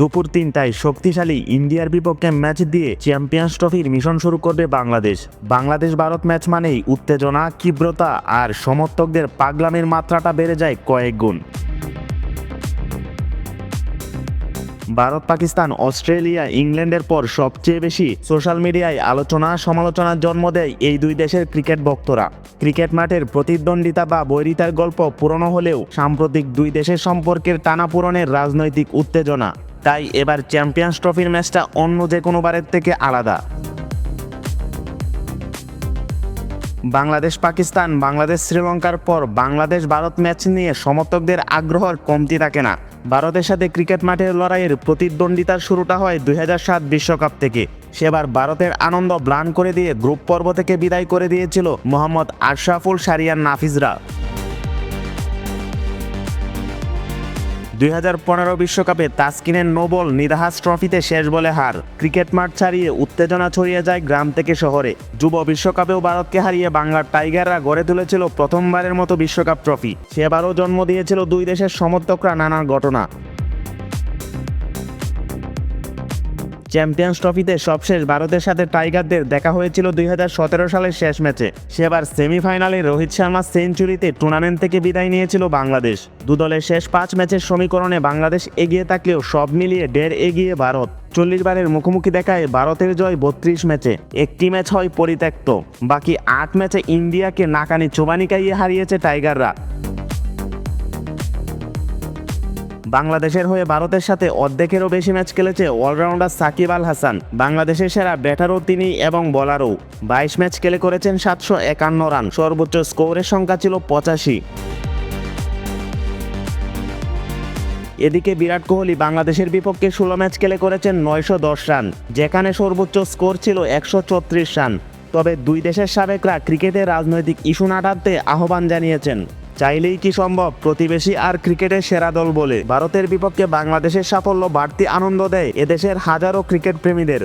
দুপুর তিনটায় শক্তিশালী ইন্ডিয়ার বিপক্ষে ম্যাচ দিয়ে চ্যাম্পিয়ন্স ট্রফির মিশন শুরু করবে বাংলাদেশ। বাংলাদেশ ভারত ম্যাচ মানেই উত্তেজনা, তীব্রতা আর সমর্থকদের পাগলামের মাত্রাটা বেড়ে যায় কয়েক গুণ। ভারত, পাকিস্তান, অস্ট্রেলিয়া, ইংল্যান্ডের পর সবচেয়ে বেশি সোশ্যাল মিডিয়ায় আলোচনা, সমালোচনার জন্ম দেয় এই দুই দেশের ক্রিকেট ভক্তরা। ক্রিকেট মাঠের প্রতিদ্বন্দ্বিতা বা বৈরিতার গল্প পুরনো হলেও সাম্প্রতিক দুই দেশের সম্পর্কের টানাপূরণের রাজনৈতিক উত্তেজনা। তাই এবার চ্যাম্পিয়ন্স ট্রফির ম্যাচটা অন্য যে কোনো বারের থেকে আলাদা। বাংলাদেশ, পাকিস্তান, বাংলাদেশ, শ্রীলঙ্কার পর বাংলাদেশ, ভারত ম্যাচ নিয়ে সমর্থকদের আগ্রহের কমতি থাকে না। ভারতের সাথে ক্রিকেট মাঠের লড়াইয়ের প্রতিদ্বন্দ্বিতার শুরুটা হয় দুই সাত বিশ্বকাপ থেকে। সেবার ভারতের আনন্দ ব্লান করে দিয়ে গ্রুপ পর্ব থেকে বিদায় করে দিয়েছিল মোহাম্মদ আশরাফুল সারিয়ান নাফিজরা। দুই বিশ্বকাপে তাসকিনের নোবল নিদাহাস ট্রফিতে শেষ বলে হার। ক্রিকেট মাঠ ছাড়িয়ে উত্তেজনা ছড়িয়ে যায় গ্রাম থেকে শহরে। যুব বিশ্বকাপেও ভারতকে হারিয়ে বাংলার টাইগাররা গড়ে তুলেছিল প্রথমবারের মতো বিশ্বকাপ ট্রফি। সেবারও জন্ম দিয়েছিল দুই দেশের সমর্থকরা নানান ঘটনা। চ্যাম্পিয়ন্স ট্রফিতে সবশেষ ভারতের সাথে টাইগারদের দেখা হয়েছিল দুই হাজার সতেরো সালের শেষ ম্যাচে। সেবার সেমিফাইনালে রোহিত শর্মার সেঞ্চুরিতে টুর্নামেন্ট থেকে বিদায় নিয়েছিল বাংলাদেশ। দুদলের শেষ পাঁচ ম্যাচের সমীকরণে বাংলাদেশ এগিয়ে থাকলেও সব মিলিয়ে ডের এগিয়ে ভারত। চল্লিশ বারের মুখোমুখি দেখায় ভারতের জয় বত্রিশ ম্যাচে। একটি ম্যাচ হয় পরিত্যক্ত। বাকি আট ম্যাচে ইন্ডিয়াকে নাকানি চোবানি খাইয়ে হারিয়েছে টাইগাররা। বাংলাদেশের হয়ে ভারতের সাথে অর্ধেকেরও বেশি ম্যাচ খেলেছে অলরাউন্ডার সাকিব আল হাসান। বাংলাদেশের সেরা ব্যাটারও তিনি এবং বলারও। বাইশ ম্যাচ খেলে করেছেন সাতশো একান্ন রান। সর্বোচ্চ স্কোরের সংখ্যা ছিল পঁচাশি। এদিকে বিরাট কোহলি বাংলাদেশের বিপক্ষে ষোলো ম্যাচ খেলে করেছেন নয়শো দশ রান, যেখানে সর্বোচ্চ স্কোর ছিল একশো চৌত্রিশ রান। তবে দুই দেশের সাবেকরা ক্রিকেটের রাজনৈতিক ইস্যু নাটাতে আহ্বান জানিয়েছেন। চাইলেই কি সম্ভব? প্রতিবেশী আর ক্রিকেটের সেরা দল বলে ভারতের বিপক্ষে বাংলাদেশের সাফল্য বাড়তি আনন্দ দেয় এদেশের হাজারো ক্রিকেট প্রেমীদের।